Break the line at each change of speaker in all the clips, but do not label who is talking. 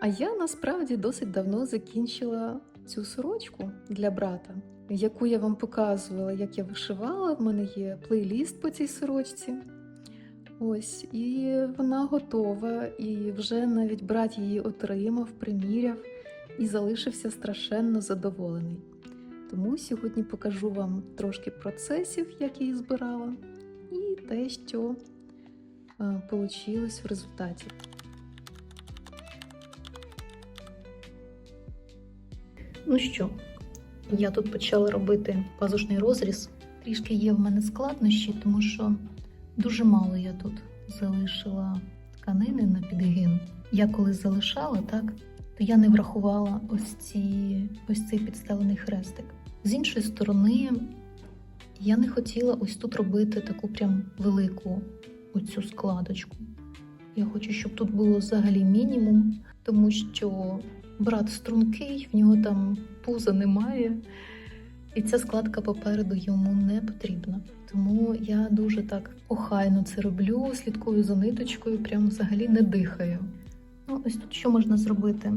А я насправді досить давно закінчила цю сорочку для брата, яку я вам показувала, як я вишивала. В мене є плейліст по цій сорочці. Ось, і вона готова, і вже навіть брат її отримав, приміряв і залишився страшенно задоволений. Тому сьогодні покажу вам трошки процесів, як її збирала, і те, що вийшло в результаті. Ну що, я тут почала робити пазушний розріз. Трішки є в мене складнощі, тому що дуже мало я тут залишила тканини на підгин. Я коли залишала, так, то я не врахувала ось, ці, ось цей підстелений хрестик. З іншої сторони, я не хотіла ось тут робити таку прям велику оцю складочку. Я хочу, щоб тут було взагалі мінімум, тому що брат стрункий, в нього там пуза немає, і ця складка попереду йому не потрібна. Тому я дуже так охайно це роблю, слідкую за ниточкою, прям взагалі не дихаю. Ну, ось тут що можна зробити,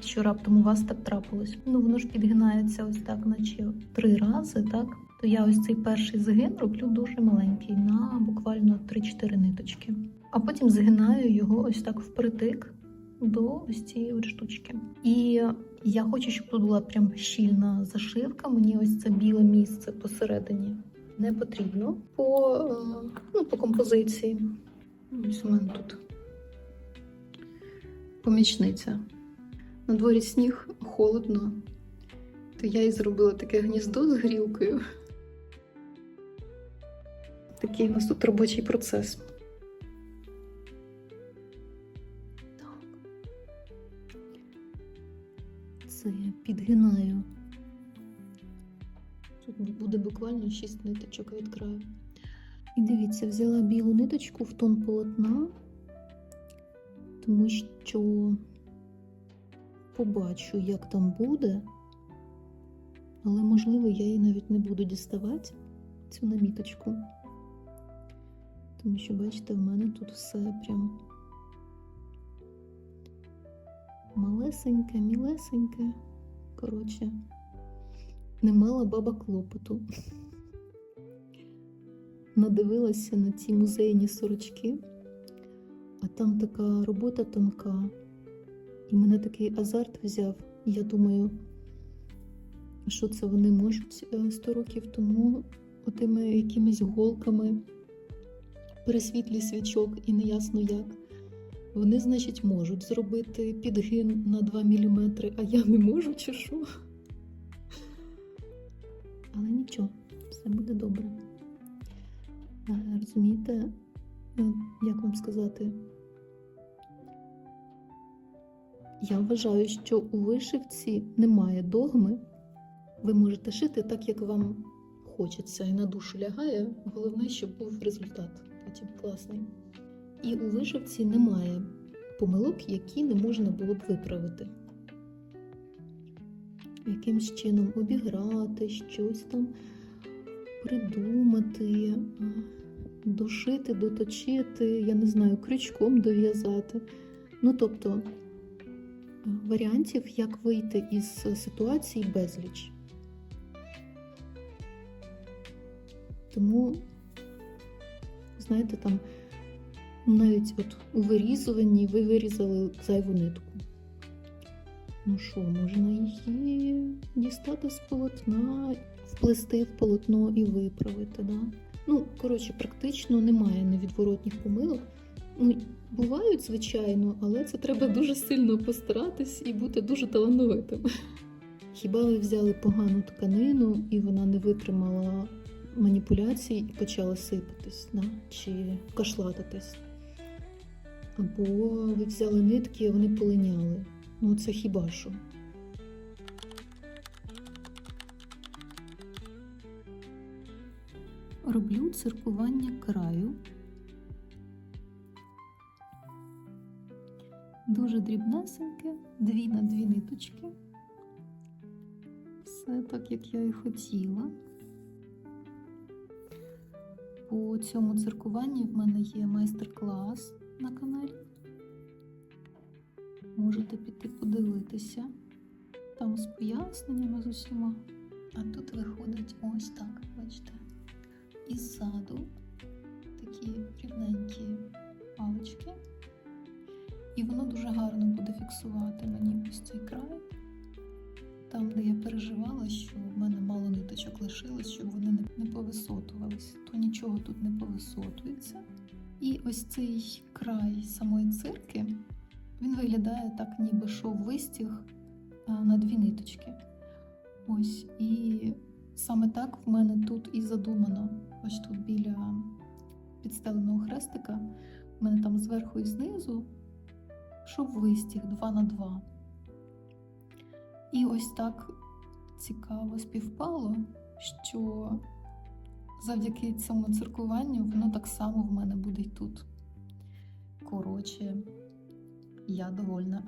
що раптом у вас так трапилось. Ну, воно ж підгинається ось так, наче три рази, так? То я ось цей перший згин роблю дуже маленький, на буквально 3-4 ниточки. А потім згинаю його ось так впритик до ось цієї от штучки. І я хочу, щоб тут була прям щільна зашивка. Мені ось це біле місце посередині не потрібно по, е, ну, по композиції. Ось у мене тут помічниця. На дворі сніг холодно, то я і зробила таке гніздо з грілкою. Такий у нас тут робочий процес. Це я підгинаю. Тут буде буквально 6 ниточок від краю. І дивіться, взяла білу ниточку в тон полотна, тому що побачу, як там буде, але, можливо, я її навіть не буду діставати, цю наміточку. Тому що, бачите, в мене тут все прям малесеньке, мілесеньке. Коротше, не мала баба клопоту. Надивилася на ці музейні сорочки, а там така робота тонка, і мене такий азарт взяв. Я думаю, що це вони можуть 100 років тому отими якимись голками пересвітлі свічок і неясно як. Вони, значить, можуть зробити підгин на 2 мм, а я не можу, чи що? Але нічого, все буде добре. Розумієте, як вам сказати? Я вважаю, що у вишивці немає догми. Ви можете шити так, як вам хочеться, і на душу лягає. Головне, щоб був результат потім класний. І у вишивці немає помилок, які не можна було б виправити. Якимсь чином обіграти, щось там придумати, дошити, доточити, я не знаю, крючком дов'язати. Ну, тобто варіантів, як вийти із ситуації безліч. Тому, знаєте, там навіть от у вирізуванні ви вирізали зайву нитку. Ну що, можна її дістати з полотна, вплести в полотно і виправити. Да? Ну, коротше, практично немає невідворотних помилок. Ну, Бувають, звичайно, але це треба дуже сильно постаратись і бути дуже талановитим. Хіба ви взяли погану тканину і вона не витримала маніпуляцій і почала сипатись, да? чи кашлатитись? Або ви взяли нитки, вони полиняли. Ну, це хіба що? Роблю циркування краю. Дуже дрібнесеньке, дві на дві ниточки. Все так, як я і хотіла. По цьому циркуванні в мене є майстер-клас на каналі. Можете піти подивитися. Там з поясненнями з усіма. А тут виходить ось так, бачите. І ззаду такі рівненькі палички. І воно дуже гарно буде фіксувати мені ось цей край. Там, де я переживала, що в мене мало ниточок лишилось, щоб вони не, повисотувались, то нічого тут не повисотується. І ось цей край самої цирки, він виглядає так, ніби шов вистіг на дві ниточки. Ось, і саме так в мене тут і задумано. Ось тут біля підстеленого хрестика. У мене там зверху і знизу шов вистіг 2 на 2. І ось так цікаво співпало, що завдяки цьому циркуванню воно так само в мене буде й тут. Коротше, я довольна.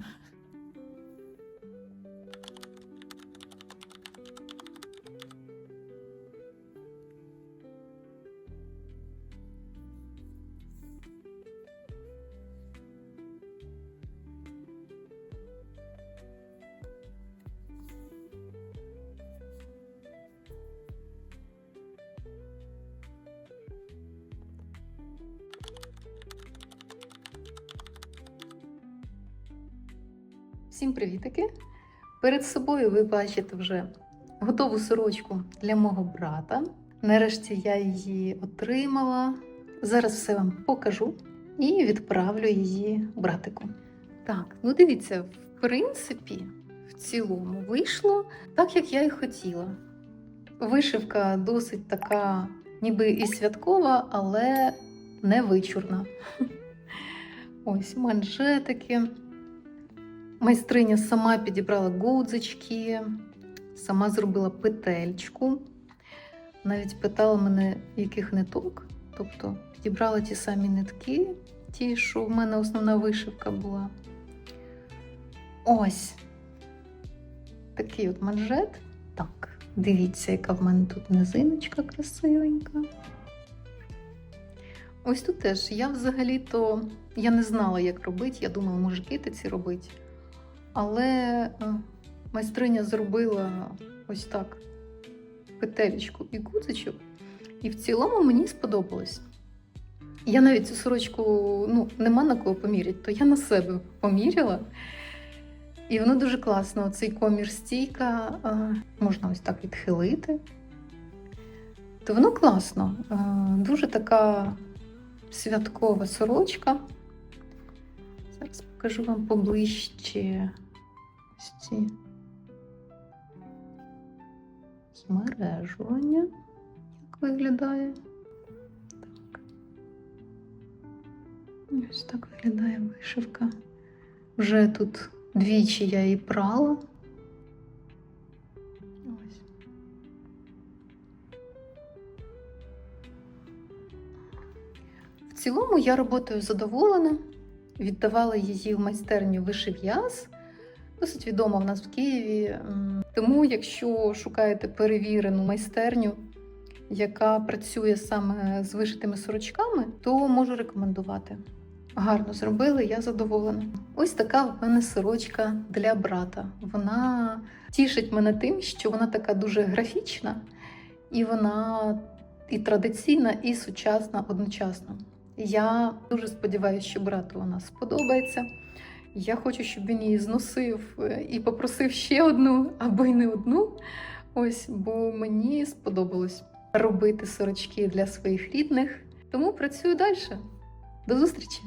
Всім привітики! Перед собою ви бачите вже готову сорочку для мого брата. Нарешті я її отримала. Зараз все вам покажу і відправлю її братику. Так, ну дивіться, в принципі, в цілому вийшло так, як я і хотіла. Вишивка досить така, ніби і святкова, але не вичурна. Ось манжетики. Майстриня сама підібрала гудзички, сама зробила петельчку. Навіть питала мене, яких ниток. Тобто підібрала ті самі нитки, ті, що в мене основна вишивка була. Ось такий от манжет. Так, дивіться, яка в мене тут низиночка красивенька. Ось тут теж я взагалі-то я не знала, як робити. Я думала, може китиці робити. Але е, майстриня зробила ось так петелечку і гудзичок, і в цілому мені сподобалось. Я навіть цю сорочку ну, нема на кого поміряти, то я на себе поміряла. І воно дуже класно. Оцей комір стійка е, можна ось так відхилити. То воно класно. Е, Дуже така святкова сорочка. Зараз покажу вам поближче ось ці змережування, як виглядає. Так. Ось так виглядає вишивка. Вже тут двічі я її прала. Ось. В цілому я роботою задоволена. Віддавала її в майстерню вишив'яз. Досить відома в нас в Києві. Тому, якщо шукаєте перевірену майстерню, яка працює саме з вишитими сорочками, то можу рекомендувати. Гарно зробили, я задоволена. Ось така в мене сорочка для брата. Вона тішить мене тим, що вона така дуже графічна, і вона і традиційна, і сучасна одночасно. Я дуже сподіваюся, що брату вона сподобається. Я хочу, щоб він її зносив е, і попросив ще одну або й не одну. Ось, бо мені сподобалось робити сорочки для своїх рідних. Тому працюю далі. До зустрічі!